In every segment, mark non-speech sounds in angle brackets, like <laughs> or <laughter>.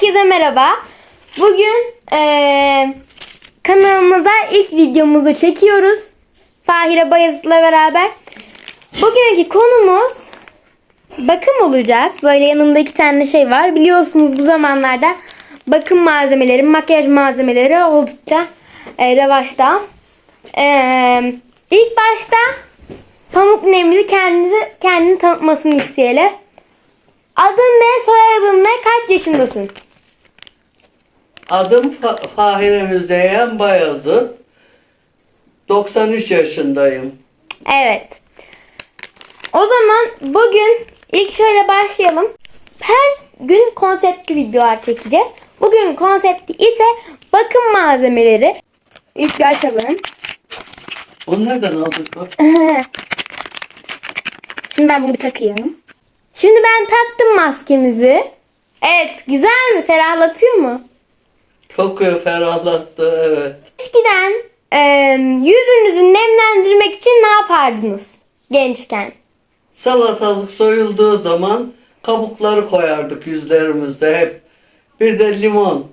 Herkese merhaba. Bugün eee, kanalımıza ilk videomuzu çekiyoruz. Fahire Bayezid'le beraber. Bugünkü konumuz bakım olacak. Böyle yanımda iki tane şey var. Biliyorsunuz bu zamanlarda bakım malzemeleri, makyaj malzemeleri oldukça e, revaçta. Eee ilk başta Pamuk Nemli kendinizi, kendini tanıtmasını isteyelim. Adın ne, soyadın ne, kaç yaşındasın? Adım Fa- Fahire Müzeyyen Bayazıt. 93 yaşındayım. Evet. O zaman bugün ilk şöyle başlayalım. Her gün konseptli videolar çekeceğiz. Bugün konsepti ise bakım malzemeleri. İlk açalım. Onu nereden aldık bak? <laughs> Şimdi ben bunu bir takayım. Şimdi ben taktım maskemizi. Evet, güzel mi? Ferahlatıyor mu? Kokuyor ferahlattı evet. Eskiden e, yüzünüzü nemlendirmek için ne yapardınız gençken? Salatalık soyulduğu zaman kabukları koyardık yüzlerimize hep. Bir de limon.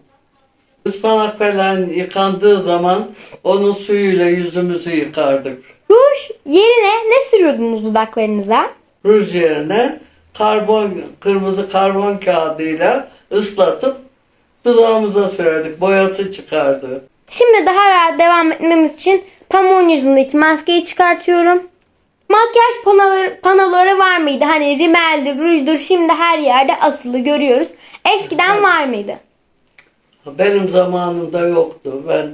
Ispanak falan yıkandığı zaman onun suyuyla yüzümüzü yıkardık. Ruj yerine ne sürüyordunuz dudaklarınıza? Ruj yerine karbon, kırmızı karbon kağıdıyla ıslatıp dudağımıza sürerdik. Boyası çıkardı. Şimdi daha rahat devam etmemiz için pamuğun yüzündeki maskeyi çıkartıyorum. Makyaj panoları, panoları var mıydı? Hani rimeldir, rujdur şimdi her yerde asılı görüyoruz. Eskiden var mıydı? Benim zamanımda yoktu. Ben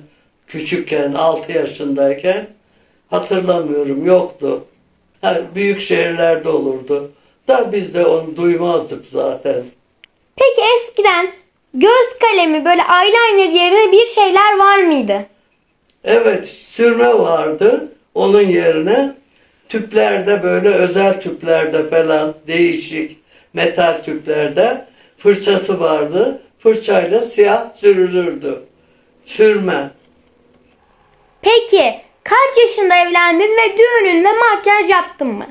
küçükken 6 yaşındayken hatırlamıyorum yoktu. Ha, büyük şehirlerde olurdu. Da biz de onu duymazdık zaten. Peki eskiden göz kalemi böyle eyeliner yerine bir şeyler var mıydı? Evet sürme vardı. Onun yerine tüplerde böyle özel tüplerde falan değişik metal tüplerde fırçası vardı. Fırçayla siyah sürülürdü. Sürme. Peki kaç yaşında evlendin ve düğününde makyaj yaptın mı?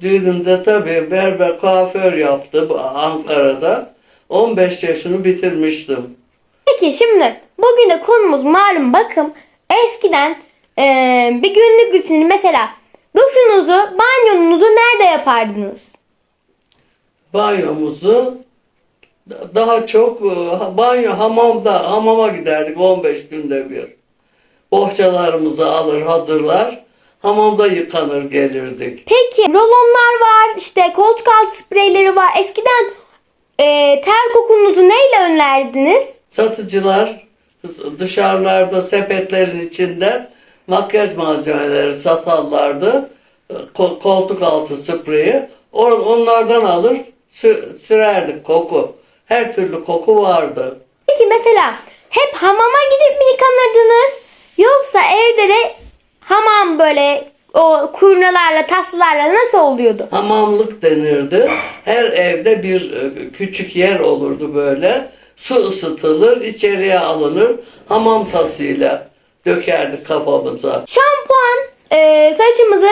Düğünümde tabii berber kuaför yaptı Ankara'da. 15 yaşını bitirmiştim. Peki şimdi bugün de konumuz malum bakım. Eskiden eee, bir günlük rutini mesela duşunuzu, banyonuzu nerede yapardınız? Banyomuzu da- daha çok e, banyo hamamda hamama giderdik 15 günde bir. Bohçalarımızı alır hazırlar hamamda yıkanır gelirdik. Peki rolonlar var, işte koltuk altı spreyleri var. Eskiden eee ter kokunuzu neyle önlerdiniz? Satıcılar dışarılarda sepetlerin içinde makyaj malzemeleri satarlardı. Ko- Koltuk altı spreyi. Onlardan alır sü- sürerdik koku. Her türlü koku vardı. Peki mesela hep hamama gidip mi yıkanırdınız? Yoksa evde de hamam böyle o kurnalarla, taslarla nasıl oluyordu? Hamamlık denirdi. Her evde bir e, küçük yer olurdu böyle. Su ısıtılır, içeriye alınır. Hamam tasıyla dökerdik kafamıza. Şampuan e, saçımızı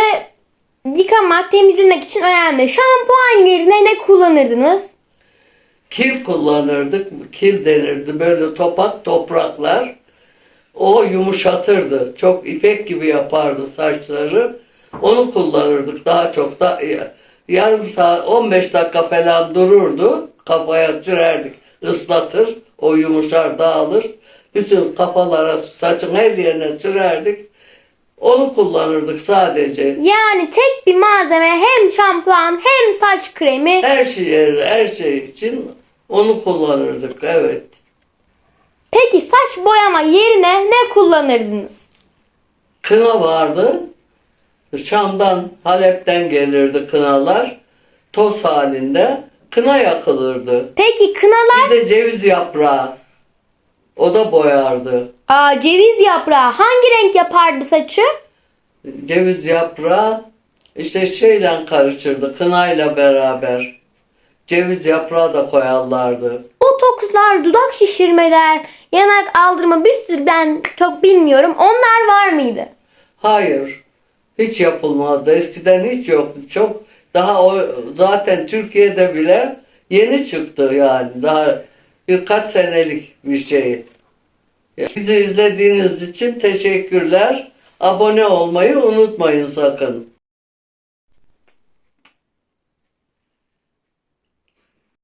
yıkamak, temizlemek için önemli. Şampuan yerine ne kullanırdınız? Kil kullanırdık. Kil denirdi. Böyle topak topraklar. O yumuşatırdı. Çok ipek gibi yapardı saçları. Onu kullanırdık daha çok da yarım saat 15 dakika falan dururdu. Kafaya sürerdik. ıslatır. O yumuşar dağılır. Bütün kafalara saçın her yerine sürerdik. Onu kullanırdık sadece. Yani tek bir malzeme hem şampuan hem saç kremi. Her şey her şey için onu kullanırdık. Evet. Peki saç boyama yerine ne kullanırdınız? Kına vardı. Şam'dan, Halep'ten gelirdi kınalar. Toz halinde. Kına yakılırdı. Peki kınalar Bir de ceviz yaprağı. O da boyardı. Aa, ceviz yaprağı hangi renk yapardı saçı? Ceviz yaprağı işte şeyle karışırdı. Kınayla beraber. Ceviz yaprağı da koyarlardı. Botokslar, dudak şişirmeler, yanak aldırma bir sürü ben çok bilmiyorum. Onlar var mıydı? Hayır. Hiç yapılmazdı. Eskiden hiç yoktu. Çok daha o zaten Türkiye'de bile Yeni çıktı yani. Daha birkaç senelik bir şey. Bizi izlediğiniz için teşekkürler. Abone olmayı unutmayın sakın.